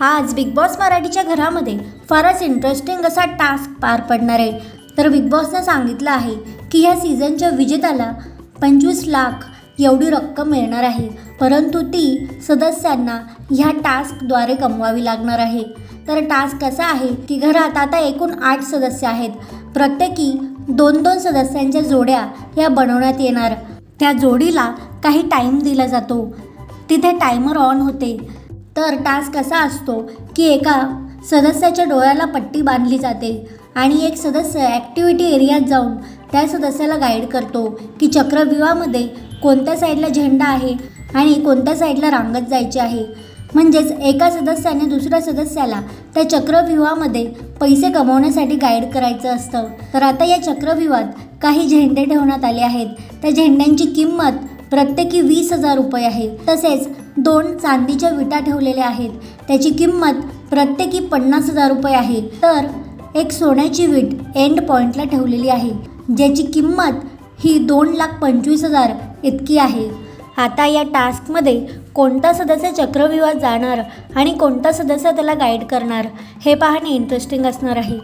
आज big boss मराठीच्या घरामध्ये फारच इंटरेस्टिंग असा टास्क पार पडणार आहे. तर बिग बॉसनं सांगितलं आहे की ह्या सीझनच्या विजेत्याला पंचवीस लाख एवढी रक्कम मिळणार आहे. परंतु ती सदस्यांना ह्या टास्कद्वारे कमवावी लागणार आहे. तर टास्क कसा आहे की घरात आता एकूण आठ सदस्य आहेत. प्रत्येकी दोन दोन सदस्यांच्या जोड्या या बनवण्यात येणार. त्या जोडीला काही टाईम दिला जातो. तिथे टायमर ऑन होते. तर टास्क असा असतो की एका सदस्याच्या डोळ्याला पट्टी बांधली जाते आणि एक सदस्य ॲक्टिव्हिटी एरियात जाऊन त्या सदस्याला गाईड करतो की चक्रव्यूहामध्ये कोणत्या साईडला झेंडा आहे आणि कोणत्या साईडला रांगत जायचे आहे. म्हणजेच एका सदस्याने दुसऱ्या सदस्याला त्या चक्रव्यूहामध्ये पैसे कमवण्यासाठी गाईड करायचं असतं. तर आता या चक्रव्यूहात काही झेंडे ठेवण्यात आले आहेत. त्या झेंड्यांची किंमत प्रत्येकी वीस हजार रुपये आहे तसेच दोन चांदीच्या विटा ठेवलेल्या आहेत. त्याची किंमत प्रत्येकी पन्नास हजार रुपये आहे. तर एक सोन्याची वीट एंड पॉईंटला ठेवलेली आहे. ज्याची किंमत ही दोन लाख पंचवीस हजार इतकी आहे. आता या टास्कमध्ये कोणता सदस्य चक्रव्यूहात जाणार आणि कोणता सदस्य त्याला गाईड करणार हे पाहणे इंटरेस्टिंग असणार आहे.